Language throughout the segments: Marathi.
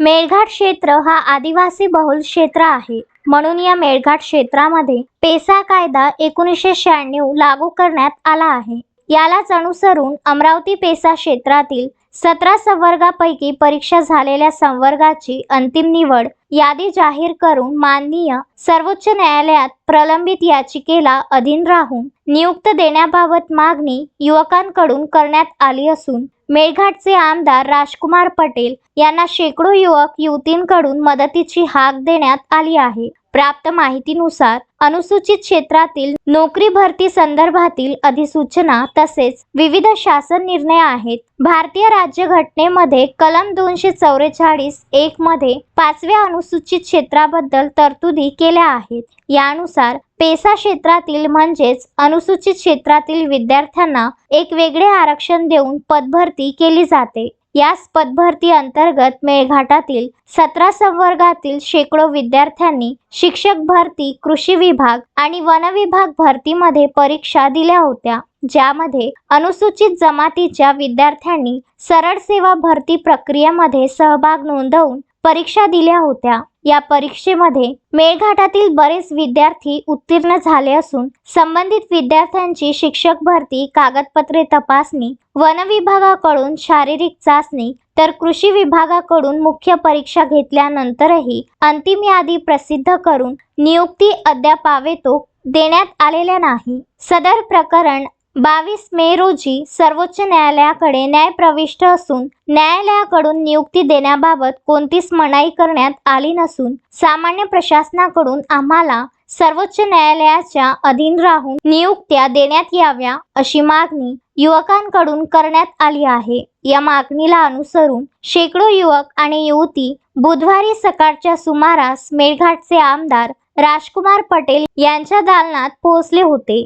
मेळघाट क्षेत्र हा आदिवासी बहुल क्षेत्र आहे. म्हणून या मेळघाट क्षेत्रामध्ये पेसा कायदा एकोणीसशे शहाण्णव लागू करण्यात आला आहे. यालाच अनुसरून अमरावती पेसा क्षेत्रातील सतरा संवर्गापैकी परीक्षा झालेल्या संवर्गाची अंतिम निवड यादी जाहीर करून माननीय सर्वोच्च न्यायालयात प्रलंबित याचिकेला अधीन राहून नियुक्त देण्याबाबत मागणी युवकांकडून करण्यात आली असून मेळघाटचे आमदार राजकुमार पटेल यांना शेकडो युवक युवतींकडून मदतीची हाक देण्यात आली आहे. प्राप्त माहितीनुसार अनुसूचित क्षेत्रातील नोकरी भरती संदर्भातील अधिसूचना तसेच विविध शासन निर्णय आहेत. भारतीय राज्यघटनेमध्ये कलम दोनशे चौवेचाळीस एक मध्ये पाचव्या अनुसूचित क्षेत्राबद्दल तरतुदी केल्या आहेत. यानुसार पेसा क्षेत्रातील म्हणजेच अनुसूचित क्षेत्रातील विद्यार्थ्यांना एक वेगळे आरक्षण देऊन पदभरती केली जाते. याच पदभरती अंतर्गत मेळघाटातील सतरा संवर्गातील शेकडो विद्यार्थ्यांनी शिक्षक भरती कृषी विभाग आणि वन विभाग भरतीमध्ये परीक्षा दिल्या होत्या. ज्यामध्ये अनुसूचित जमातीच्या विद्यार्थ्यांनी सरळ सेवा भरती प्रक्रियेमध्ये सहभाग नोंदवून परीक्षा दिल्या होत्या. या परीक्षेमध्ये मेळघाटातील बरेच विद्यार्थी उत्तीर्ण झाले असून संबंधित विद्यार्थ्यांची शिक्षक भरती कागदपत्रे तपासणी वन विभागाकडून शारीरिक चाचणी तर कृषी विभागाकडून मुख्य परीक्षा घेतल्यानंतरही अंतिम यादी प्रसिद्ध करून नियुक्ती अद्यापावेतो देण्यात आलेल्या नाही. सदर प्रकरण बावीस मे रोजी सर्वोच्च न्यायालयाकडे न्यायप्रविष्ट असून न्यायालयाकडून नियुक्ती देण्याबाबत कोणतीच मनाई करण्यात आली नसून सामान्य प्रशासनाकडून आम्हाला सर्वोच्च न्यायालयाच्या अधीन राहून नियुक्त्या देण्यात याव्या अशी मागणी युवकांकडून करण्यात आली आहे. या मागणीला अनुसरून शेकडो युवक आणि युवती बुधवारी सकाळच्या सुमारास मेळघाटचे आमदार राजकुमार पटेल यांच्या दालनात पोहोचले होते.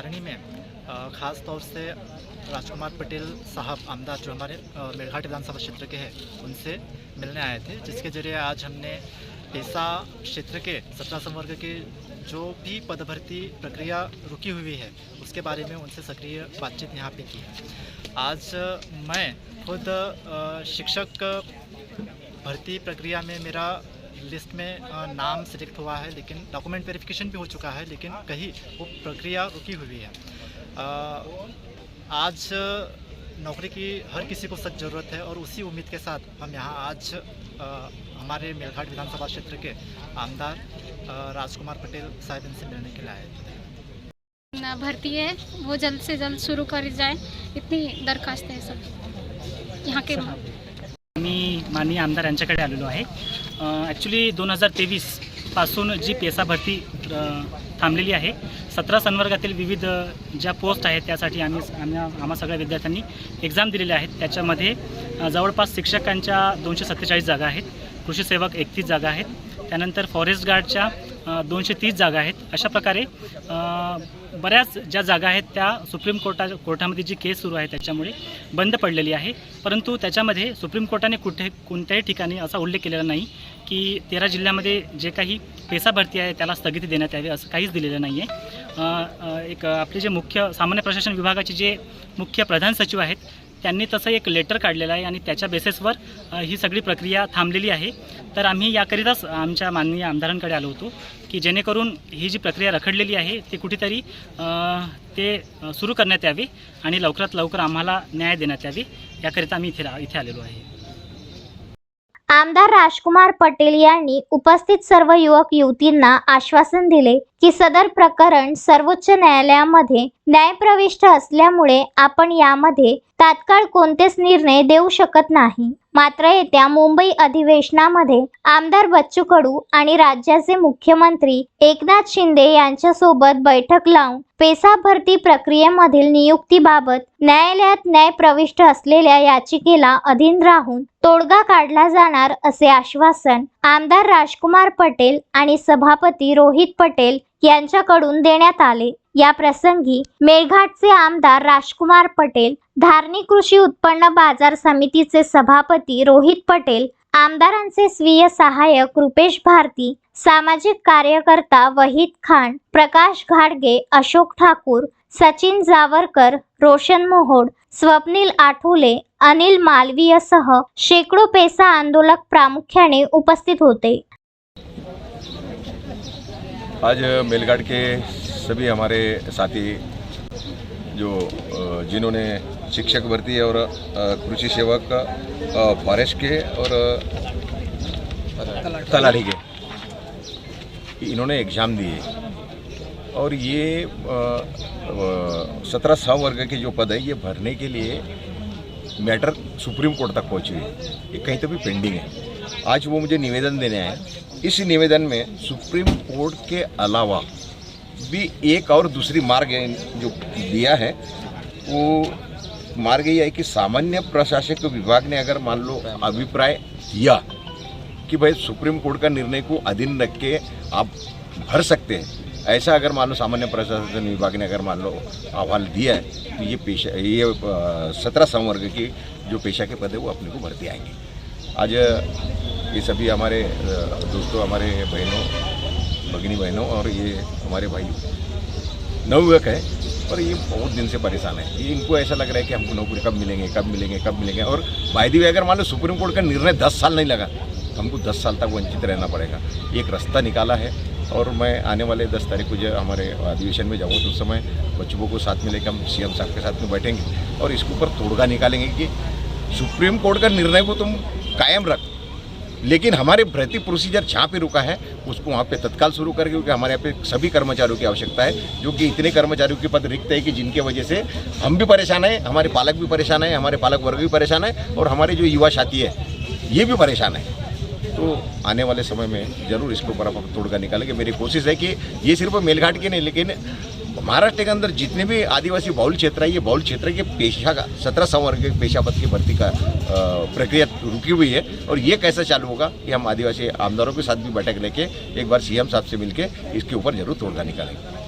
धारणी में खास तौर से राजकुमार पटेल साहब आमदार जो हमारे मेरघाट विधानसभा क्षेत्र के हैं, उनसे मिलने आए थे, जिसके ज़रिए आज हमने पेशा क्षेत्र के, सत्रह संवर्ग के जो भी पदभर्ती प्रक्रिया रुकी हुई है, उसके बारे में उनसे सक्रिय बातचीत यहाँ पे की है। आज मैं खुद शिक्षक भर्ती प्रक्रिया में मेरा लिस्ट में नाम सिलेक्ट हुआ है लेकिन डॉक्यूमेंट वेरिफिकेशन भी हो चुका है लेकिन कहीं वो प्रक्रिया रुकी हुई है। आज नौकरी की हर किसी को सख्त ज़रूरत है और उसी उम्मीद के साथ हम यहाँ आज हमारे मेलघाट विधानसभा क्षेत्र के आमदार राजकुमार पटेल साहब इनसे मिलने के लिए आए थे। भर्ती है वो जल्द से जल्द शुरू करी जाए इतनी दरखास्त है सब। यहाँ के मी माननीय आमदार यांच्याकडे आलेलो आहे. ॲक्च्युली दोन हजार तेवीसपासून जी पेसा भरती थांबलेली आहे. सतरा संवर्गातील विविध ज्या पोस्ट आहेत त्यासाठी आम्ही आम्ही आम्हा सगळ्या विद्यार्थ्यांनी एक्झाम दिलेल्या आहेत. त्याच्यामध्ये जवळपास शिक्षकांच्या दोनशे सत्तेचाळीस जागा आहेत कृषी सेवक एकतीस जागा आहेत. त्यानंतर फॉरेस्ट गार्डच्या दोनशे तीस जागा आहेत. अशा प्रकारे बऱ्याच ज्या जागा आहेत त्या सुप्रीम कोर्टा कोर्टामध्ये जी केस सुरू आहे त्याच्यामुळे बंद पडलेली आहे. परंतु त्याच्यामध्ये सुप्रीम कोर्टाने कुठे कोणत्याही ठिकाणी असा उल्लेख केलेला नाही की तेरा जिल्ह्यामध्ये जे काही पेसा भरती आहे त्याला स्थगिती देण्यात यावी असं काहीच दिलेलं नाही आहे एक आपले जे मुख्य सामान्य प्रशासन विभागाचे जे मुख्य प्रधान सचिव आहेत त्यांनी तसं एक लेटर काढलेलं आहे आणि त्याच्या बेसेसवर ही सगळी प्रक्रिया थांबलेली आहे. तर आम्ही याकरिताच आमच्या माननीय आमदारांकडे आलो होतो की जेणेकरून ही जी प्रक्रिया रखडलेली आहे ती कुठेतरी ते सुरू करण्यात यावी आणि लवकरात लवकर आम्हाला न्याय देण्यात यावी याकरिता आम्ही इथे इथे आलेलो आहे. आमदार राजकुमार पटेल यांनी उपस्थित सर्व युवक युवतींना आश्वासन दिले की सदर प्रकरण सर्वोच्च न्यायालयामध्ये न्यायप्रविष्ट असल्यामुळे आपण यामध्ये तात्काळ कोणतेच निर्णय देऊ शकत नाही. मात्र येत्या मुंबई अधिवेशनामध्ये आमदार बच्चू कडू आणि राज्याचे मुख्यमंत्री एकनाथ शिंदे यांच्यासोबत बैठक लावून पेसा भरती प्रक्रियेमधील नियुक्तीबाबत न्यायालयात न्याय प्रविष्ट असलेल्या याचिकेला अधीन राहून तोडगा काढला जाणार असे आश्वासन आमदार राजकुमार पटेल आणि सभापती रोहित पटेल यांच्याकडून देण्यात आले. या प्रसंगी मेळघाटचे आमदार राजकुमार पटेल धारणी कृषी उत्पन्न बाजार समितीचे सभापती रोहित पटेल आमदारांचे स्वीय सहाय्यक रुपेश भारती सामाजिक कार्यकर्ता वहीद खान प्रकाश घाडगे अशोक ठाकूर सचिन जावरकर रोशन मोहोड स्वप्नील आठवले अनिल मालवीयसह शेकडो पेसा आंदोलक प्रामुख्याने उपस्थित होते. आज मेलघाट के सभी हमारे साथी जो जिन्होंने शिक्षक भर्ती और कृषि सेवक फॉरेस्ट के और तलाठी के, इन्होंने एग्ज़ाम दिए। और ये सत्रह सौ वर्ग के जो पद है, ये भरने के लिए मैटर सुप्रीम कोर्ट तक पहुँची है। ये कहीं तो भी पेंडिंग है। आज वो मुझे निवेदन देने आए इस निवेदन में सुप्रीम कोर्ट के अलावा भी एक और दूसरी मार्ग जो दिया है, वो मार्ग ये है कि सामान्य प्रशासक विभाग ने अगर मान लो अभिप्राय दिया कि भाई सुप्रीम कोर्ट का निर्णय को अधीन रख के आप भर सकते हैं, ऐसा अगर मान लो सामान्य प्रशासन विभाग ने अगर मान लो अहवाल दिया है तो ये पेशा, ये सत्रह संवर्ग की जो पेशा के पद है, वो अपने को भरती आएँगे। आज ये सभी हमारे दोस्तों, हमारे बहनों भगिनी बहनों, और ये हमारे भाई नवयुवक है, और ये बहुत दिन से परेशान है। ये इनको ऐसा लग रहा है कि हमको नौकरी कब मिलेंगे कब मिलेंगे कब मिलेंगे, और वायदी में अगर मान लो सुप्रीम कोर्ट का निर्णय दस साल नहीं लगा तो हमको दस साल तक वंचित रहना पड़ेगा। एक रास्ता निकाला है, और मैं आने वाले दस तारीख को जो हमारे अधिवेशन में जाऊँ तो उस समय बच्चों को साथ में लेकर हम सीएम साहब के साथ में बैठेंगे, और इसके ऊपर तोड़गा निकालेंगे कि सुप्रीम कोर्ट का निर्णय को तुम कायम रख। लेकिन हमारे भर्ती प्रोसीजर जहाँ पे रुका है, उसको वहाँ पे तत्काल शुरू करके, क्योंकि हमारे यहाँ पे सभी कर्मचारियों की आवश्यकता है, जो कि इतने कर्मचारियों के पद रिक्त है कि जिनके वजह से हम भी परेशान हैं, हमारे पालक भी परेशान हैं, हमारे पालक वर्ग भी परेशान है, और हमारे जो युवा साथी है, ये भी परेशान है। तो आने वाले समय में ज़रूर इसके ऊपर हम तोड़गा निकालेंगे। मेरी कोशिश है कि ये सिर्फ़ मेलघाट के नहीं, लेकिन महाराष्ट्र के अंदर जितने भी आदिवासी बाउल क्षेत्र है, ये बाउल क्षेत्र के पेशा का, सत्रह संवर्ग के पेशा पद की भर्ती का प्रक्रिया रुकी हुई है। और ये कैसे चालू होगा कि हम आदिवासी आमदारों के साथ भी बैठक लेके, एक बार सीएम साहब से मिलके इसके ऊपर ज़रूर तोड़गा निकालेंगे।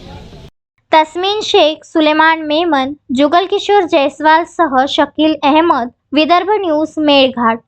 तस्मीन शेख, सुलेमान मेमन, जुगल किशोर जयस्वाल सह शकील अहमद, विदर्भ न्यूज़ मेळघाट